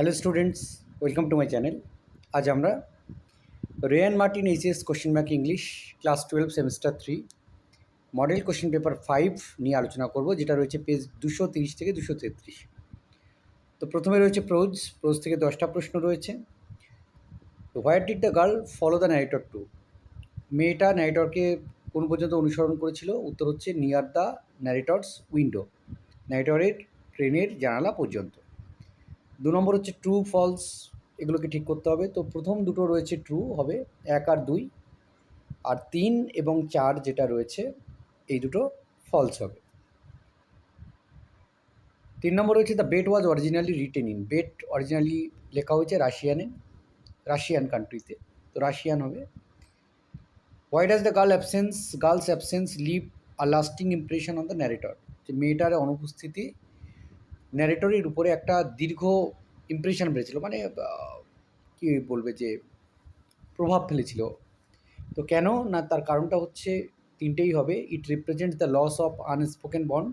Hello students, welcome to my channel. আজ আমরা Ray and Martin HS question bank English, class twelve, semester three, model question paper five নিয়ে আলোচনা করব, যেটা রয়েছে পেজ দুশো তিরিশ থেকে দুশো তেত্রিশ। তো প্রথমে রয়েছে প্রোজ প্রোজ থেকে দশটা প্রশ্ন রয়েছে। What did the girl follow the narrator to মেয়েটা ন্যারেটরকে কোন পর্যন্ত অনুসরণ করেছিল? উত্তর হচ্ছে নিয়ার দ্য ন্যারেটরস উইন্ডো ন্যারেটরের ট্রেনের জানালা পর্যন্ত। দু নম্বর হচ্ছে ট্রু ফলস এগুলোকে ঠিক করতে হবে। তো প্রথম দুটো রয়েছে ট্রু হবে এক আর দুই। আর তিন এবং চার যেটা রয়েছে, এই দুটো ফলস হবে। তিন নম্বর হচ্ছে the bet was originally written in bet originally লেখা হয়েছে রাশিয়ানে, রাশিয়ান কান্ট্রিতে তো রাশিয়ান হবে। Why does the girl absence girl's absence leave a lasting impression on the narrator যে মেয়েটার অনুপস্থিতি ন্যারেটরের উপরে একটা দীর্ঘ ইমপ্রেশন ফেলেছিল মানে কি বলবে যে, প্রভাব ফেলেছিল। তো কেন না তার কারণটা হচ্ছে তিনটেই হবে। It represents the loss of unspoken bond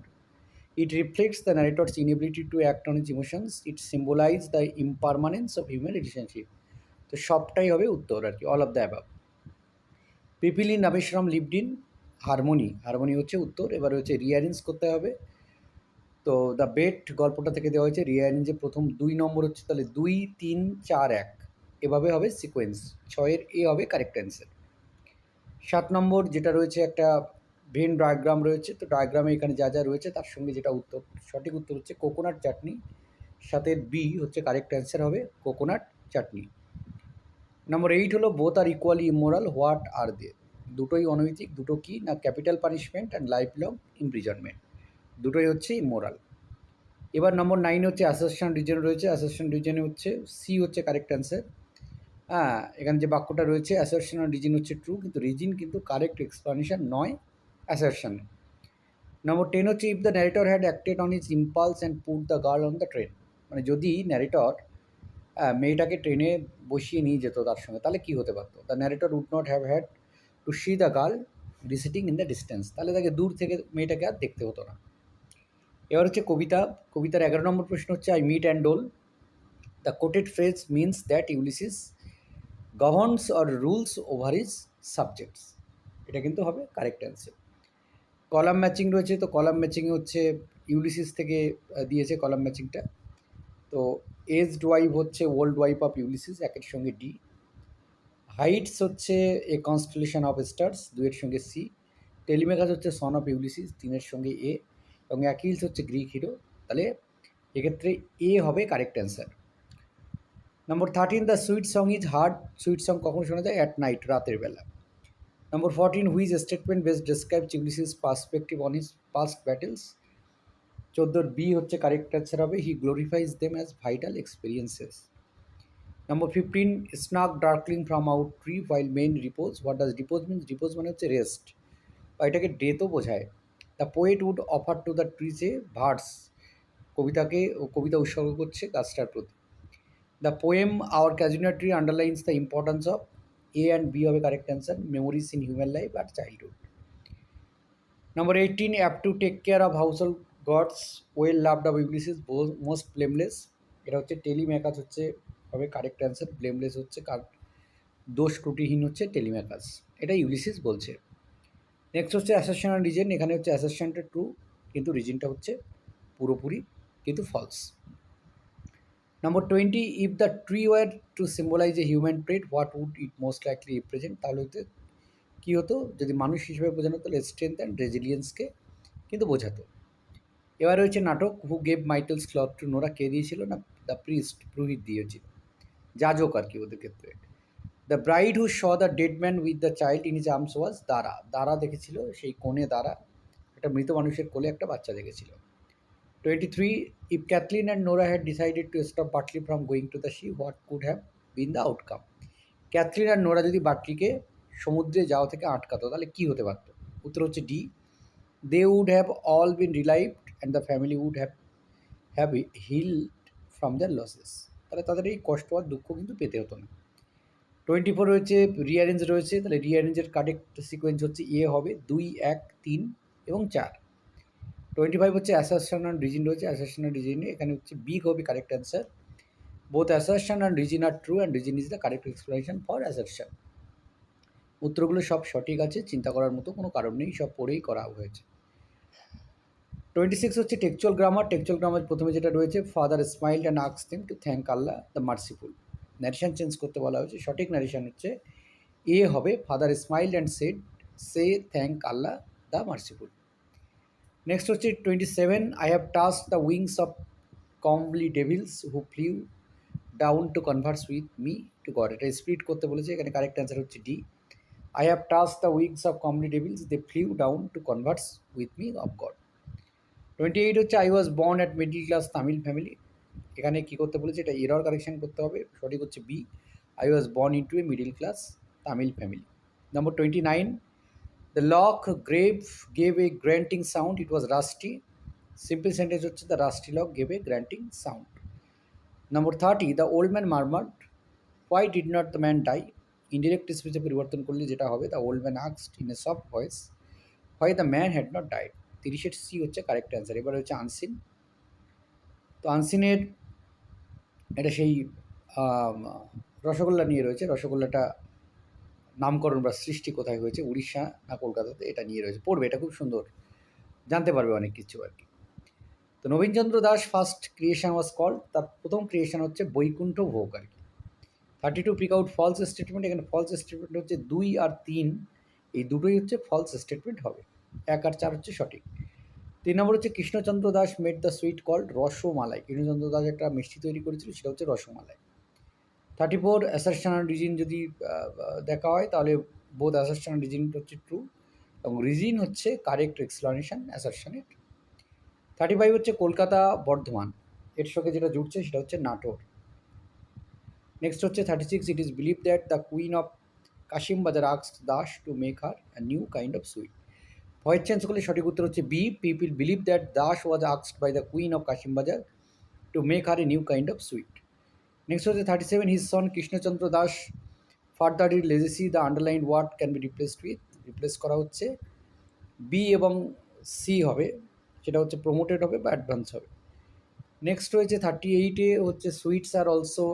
it reflects the narrator's inability to act on his emotions it symbolize the impermanence of human relationship তো সবটাই হবে উত্তর আর কি all of the above people in Rameswaram lived in harmony harmony হচ্ছে উত্তর, এবার হচ্ছে রিয়ারেঞ্জ করতে হবে। তো দ্য বেট গল্পটা থেকে দেওয়া হয়েছে রিয়ারেঞ্জে প্রথম দুই নম্বর হচ্ছে তাহলে দুই, তিন, চার, এক। এভাবে হবে সিকোয়েন্স ছয়ের এ হবে কারেক্ট অ্যান্সার সাত নম্বর যেটা রয়েছে একটা ভেন ডায়াগ্রাম রয়েছে, তো ডায়াগ্রামে এখানে যা যা রয়েছে তার সঙ্গে যেটা উত্তর, সঠিক উত্তর হচ্ছে কোকোনাট চাটনি সাথে বি হচ্ছে কারেক্ট অ্যান্সার হবে কোকোনাট চাটনি নম্বর এইট হলো both are equally immoral what are they দুটোই অনৈতিক, দুটো কি? না capital punishment and life long imprisonment দুটোই হচ্ছে ইমোরাল এবার নম্বর নাইন হচ্ছে অ্যাসেশন রিজন রয়েছে। অ্যাসেশন রিজনে হচ্ছে সি হচ্ছে কারেক্ট অ্যান্সার হ্যাঁ এখানে যে বাক্যটা রয়েছে অ্যাসেশন রিজন হচ্ছে ট্রু কিন্তু রিজন কিন্তু কারেক্ট এক্সপ্লানেশন নয় অ্যাসেশন নম্বর টেন হচ্ছে if the narrator had acted on his impulse and put the girl on the train মানে যদি ন্যারেটর মেয়েটাকে ট্রেনে বসিয়ে নিয়ে যেত তার সঙ্গে, তাহলে কী হতে পারতো? The narrator would not have had to see the girl receding in the distance তাহলে তাকে দূর থেকে মেয়েটাকে আর দেখতে হতো না। এবার হচ্ছে কবিতা, কবিতার এগারো নম্বর প্রশ্ন হচ্ছে I mete and dole the quoted phrase means that Ulysses governs or rules over his subjects এটা কিন্তু হবে কারেক্ট অ্যান্সার কলাম ম্যাচিং রয়েছে, তো কলাম ম্যাচিং হচ্ছে ইউলিসিস থেকে দিয়েছে কলাম ম্যাচিংটা তো এজড ওয়াইফ হচ্ছে ওল্ড ওয়াইফ অফ ইউলিসিস একের সঙ্গে ডি হাইটস হচ্ছে এ কনস্টেলেশন অফ স্টার্স দুয়ের সঙ্গে সি টেলিমেকাস হচ্ছে সন অফ ইউলিসিস তিনের সঙ্গে এ এবং অ্যাকিলস হচ্ছে গ্রিক হিরো, তাহলে এক্ষেত্রে এ হবে correct answer number thirteen the sweet song is heard sweet song কখন শোনা যায়? অ্যাট নাইট রাতের বেলা। Number fourteen which statement best describe Ulysses perspective on his past battles চোদ্দোর বি হচ্ছে কারেক্ট অ্যান্সার হবে। He glorifies them as vital experiences number fifteen snake darkling from out tree while men repose what does repose means repose মানে হচ্ছে rest বা এটাকে ডেথও বোঝায়। The poet would offer to the trees a verse. কবিতাকে, কবিতা উৎসর্গ করছে গাছটার প্রতি। The poem, our casuarina tree underlines the importance of A and B হবে correct answer, memories in human life R childhood. Number eighteen, apt to take care of household gods, well loved of Ulysses most blameless. এটা হচ্ছে টেলিম্যাকাস হচ্ছে হবে correct answer blameless হচ্ছে, কার দোষ ত্রুটিহীন হচ্ছে টেলিম্যাকাস এটা Ulysses বলছে। নেক্সট হচ্ছে অ্যাসেশনাল রিজন এখানে হচ্ছে অ্যাসেশনটা ট্রু কিন্তু রিজনটা হচ্ছে পুরোপুরি কিন্তু false number twenty if the tree were to symbolize a human trait what would it most likely represent তাহলে হতে কী হতো? যদি মানুষ হিসেবে বোঝানো, তাহলে স্ট্রেংথ অ্যান্ড রেজিলিয়েন্সকে কিন্তু বোঝাতো। এবার রয়েছে নাটক who gave Michael's cloth to Nora কে দিয়েছিল না? দ্য প্রিস্ট পুরোহিত দিয়েছিল। যাজক আর কি ওদের ক্ষেত্রে। The bride who saw the dead man with the child in his arms was Dara Dara দেখেছিল, সেই কোণে দারা একটা মৃত মানুষের কোলে একটা বাচ্চা দেখেছিল twenty three if Cathleen and Nora had decided to stop Bartley from going to the sea what could have been the outcome Cathleen R Nora যদি বাটলিকে সমুদ্রে যাওয়া থেকে আটকাতো, তাহলে কী হতে পারতো? উত্তর হচ্ছে D they would have all been relieved and the family would have have healed from the losses তাহলে তাদের এই কষ্ট আর দুঃখ কিন্তু পেতে হতো না। টোয়েন্টি ফোর রয়েছে রিয়ারেঞ্জ রয়েছে, তাহলে রিয়ারেঞ্জের কারেক্ট সিকোয়েন্স হচ্ছে এ হবে দুই, এক, তিন এবং চার। টোয়েন্টি ফাইভ হচ্ছে অ্যাসাসনাল রিজিন রয়েছে অ্যাসাসনাল রিজিনে এখানে হচ্ছে বি হবে correct answer both assertion and reason are true and reason is the correct explanation for assertion উত্তরগুলো সব সঠিক আছে, চিন্তা করার মতো কোনো কারণ নেই, সব পড়েই করা হয়েছে। টোয়েন্টি সিক্স হচ্ছে টেকচুয়াল গ্রামার টেকচুয়াল গ্রামার প্রথমে যেটা রয়েছে father smile and আক্স them to thank Allah the merciful narration change করতে বলা হয়েছে, সঠিক ন্যারেশন হচ্ছে, এ হবে father smile and said say thank Allah the merciful next হচ্ছে twenty seven I have task the wings of comely devils who flew down to converse with me to god এটা split করতে বলেছে, এখানে correct answer হচ্ছে D I have task the wings of comely devils they flew down to converse with me of god twenty eight হচ্ছে I was born at middle class Tamil family এখানে কী করতে বলেছে? এটা এরর কারেকশন করতে হবে। সঠিক হচ্ছে B I was born into a middle class Tamil family number twenty nine the lock grave gave a grating sound it was rusty simple sentence হচ্ছে the rusty lock gave a grating sound number thirty the old man murmured why did not the man die indirect স্পিচে পরিবর্তন করলে যেটা হবে the old man আক্সড in a soft voice why the man had not died তিরিশের C হচ্ছে correct answer এবার হচ্ছে unseen তো আনসিনের এটা সেই রসগোল্লা নিয়ে রয়েছে। রসগোল্লাটা নামকরণ বা সৃষ্টি কোথায় হয়েছে? উড়িষ্যা না কলকাতাতে? এটা নিয়ে রয়েছে। পড়বে, এটা খুব সুন্দর। জানতে পারবে অনেক কিছু আর কি। তো Nabinchandra Das first creation was called তার প্রথম ক্রিয়েশন হচ্ছে বৈকুণ্ঠ ভোগ আর কি। Thirty two pick out false statement এখানে ফলস স্টেটমেন্ট হচ্ছে দুই আর তিন। এই দুটোই হচ্ছে ফলস স্টেটমেন্ট হবে। এক আর চার হচ্ছে সঠিক। তিন নম্বর হচ্ছে Krishnachandra Das made the sweet called rasmalai. Krishnachandra Das একটা মিষ্টি তৈরি করেছিল, সেটা হচ্ছে rasmalai. Thirty four assertion reason যদি দেখা হয়, তাহলে বোধ অ্যাসারশন রিজিন হচ্ছে ট্রু এবং রিজিন হচ্ছে কারেক্ট এক্সপ্লানেশন অ্যাসারশনের থার্টি ফাইভ হচ্ছে কলকাতা বর্ধমান। এর সঙ্গে যেটা জুড়ছে, সেটা হচ্ছে নাটোর। নেক্সট হচ্ছে thirty six it is believe that the queen of Kashim Bazar asks Das to make her new kind of sweet change করলে সঠিক উত্তর হচ্ছে B people believe that Das was আক্সড by the queen of Kashim Bazar to make her a new kind of sweet next হচ্ছে thirty seven his son Krishnachandra Das further her legacy the underline word can be replaced with replace করা হচ্ছে B এবং C হবে, সেটা হচ্ছে promoted হবে বা advance হবে। নেক্সট রয়েছে থার্টি এইটে হচ্ছে sweets are also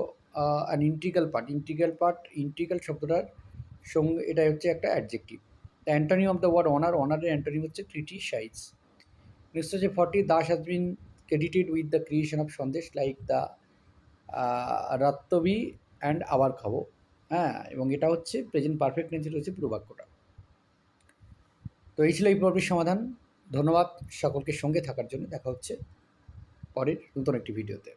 an integral part integral part integral শব্দটার সঙ্গে এটা হচ্ছে একটা adjective antonym of the word honour, অনারের antonym হচ্ছে ক্রিটিসাইজ নেক্সট হচ্ছে forty Das has been credited with the creation of sandesh like the রাত্তবি and আবার খাব হ্যাঁ এবং এটা হচ্ছে প্রেজেন্ট পারফেক্ট টেন্সে রয়েছে পুরো বাক্যটা। তো এই ছিল এই পর্বের সমাধান। ধন্যবাদ সকলকে সঙ্গে থাকার জন্য। দেখা হচ্ছে পরের নতুন একটি ভিডিওতে